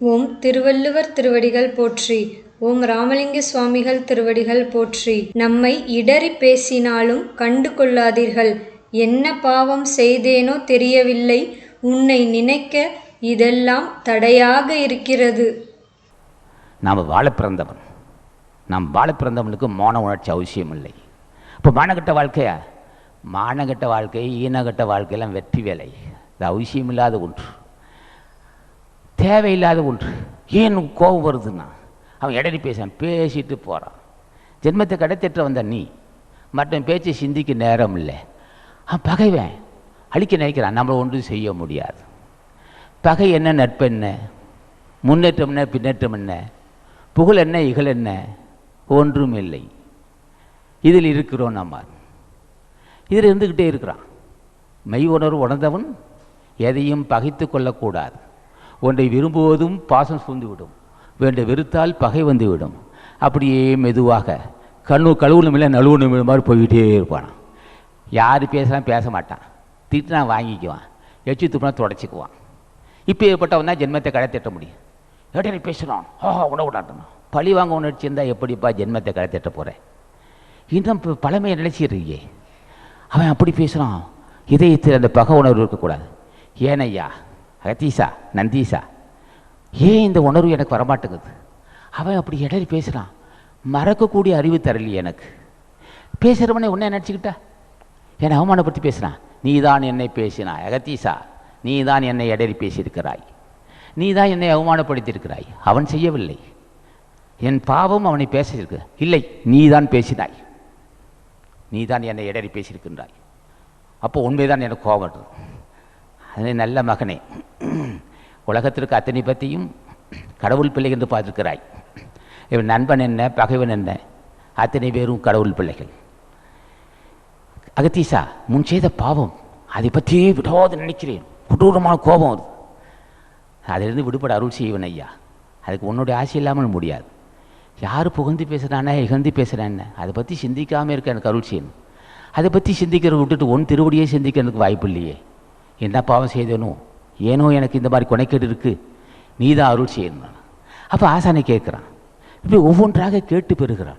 ஓம் திருவள்ளுவர் திருவடிகள் போற்றி. ஓம் ராமலிங்க சுவாமிகள் திருவடிகள் போற்றி. நம்மை இடறி பேசினாலும் கண்டு கொள்ளாதீர்கள். என்ன பாவம் செய்தேனோ தெரியவில்லை. உன்னை நினைக்க இதெல்லாம் தடையாக இருக்கிறது. நாம் வாழ பிறந்தவன். நாம் வாழ பிறந்தவனுக்கு மோன உணர்ச்சி அவசியம் இல்லை இப்போ மானகட்ட வாழ்க்கையா? மானகட்ட வாழ்க்கை ஈனகட்ட வாழ்க்கையெல்லாம் வெற்றி வேலை. இது அவசியமில்லாத ஒன்று. தேவையில்லாத ஒன்று. ஏன் கோபம் வருதுன்னா? அவன் இடடி பேசான் பேசிட்டு போகிறான் ஜென்மத்தை கடத்திட்டு வந்த நீ மற்ற பேச்சை சிந்திக்க நேரம் இல்லை. அவன் பகைவன். அழிக்க நினைக்கிறான். நம்மளை ஒன்றும் செய்ய முடியாது. பகை என்ன நட்பு என்ன? முன்னேற்றம் என்ன பின்னேற்றம் என்ன? புகழ் என்ன இகழ் என்ன? ஒன்றும் இல்லை. இதில் இருக்கிறோம் நம்ம இதில் இருந்துக்கிட்டே இருக்கிறான். மெய் உணர்வு உணர்ந்தவன் எதையும் பகைத்து கொள்ளக்கூடாது. ஒன்றை விரும்புவதும் பாசம் சூழ்ந்துவிடும். வேண்டை வெறுத்தால் பகை வந்துவிடும். அப்படியே மெதுவாக கண்ணு கழுவுணும் இல்லை நழுவுணும் மாதிரி போய்கிட்டே இருப்பான் யார் பேசலாம் பேச மாட்டான். திட்டினா வாங்கிக்குவான். எச்சு துப்புனா தொடச்சிக்குவான். இப்போ ஏற்பட்டவன் தான் ஜென்மத்தை கடத்திட்ட முடியும். ஏட்டை பேசுகிறான் ஆஹா உணவு விடாட்டணும் பழி வாங்க உணர்ச்சி இருந்தால் எப்படிப்பா ஜென்மத்தை கடத்திட்ட போகிறேன் இன்னும் இப்போ பழமையை நினைச்சிடுறியே அவன் அப்படி பேசுகிறான் இதயத்தில் அந்த பகை உணர்வு இருக்கக்கூடாது. ஏனையா அகத்தீசா நந்தீசா ஏன் இந்த உணர்வு எனக்கு வரமாட்டேங்குது? அவன் அப்படி இடறி பேசுகிறான் மறக்கக்கூடிய அறிவு தரலையே எனக்கு. பேசுகிறவனே உன்னை நினச்சிக்கிட்டா? என்னை அவமானப்படுத்தி பேசுகிறான் நீ தான் என்னை பேசினாய். அகத்தீசா நீ தான் என்னை இடறி பேசியிருக்கிறாய். நீ தான் என்னை அவமானப்படுத்தியிருக்கிறாய். அவன் செய்யவில்லை. என் பாவம் அவனை பேசியிருக்கு இல்லை நீ தான் பேசினாய். நீ தான் என்னை இடறி பேசியிருக்கின்றாய். அப்போ உண்மைதான் எனக்கு கோபம் அதனை அதே நல்ல மகனே. உலகத்திற்கு அத்தனை பற்றியும் கடவுள் பிள்ளை என்று பார்த்துருக்கிறாய். இவன் நண்பன் என்ன பகைவன் என்ன? அத்தனை பேரும் கடவுள் பிள்ளைகள். அகத்தீசா முன் செய்த பாவம் அதை பற்றியே விடாது நினைக்கிறேன். கொடூரமான கோபம் வருது அதிலிருந்து விடுபட அருள் செய்வன் ஐயா. அதுக்கு உன்னுடைய ஆசை இல்லாமல் முடியாது. யார் புகழ்ந்து பேசுகிறானே இகழ்ந்து பேசுகிறானே அதை பற்றி சிந்திக்காமல் இருக்க எனக்கு அருள் செய்யணும். அதை பற்றி சிந்திக்கிறத விட்டுட்டு ஒன் திருவடியே சிந்திக்க எனக்கு வாய்ப்பு இல்லையே. என்ன பாவம் செய்தேனோ? ஏனோ எனக்கு இந்த மாதிரி கொனைக்கேடு இருக்குது நீ தான் அருள் செய்யணும் அப்போ ஆசானை கேட்குறான் இப்படி ஒவ்வொன்றாக கேட்டு பெறுகிறான்.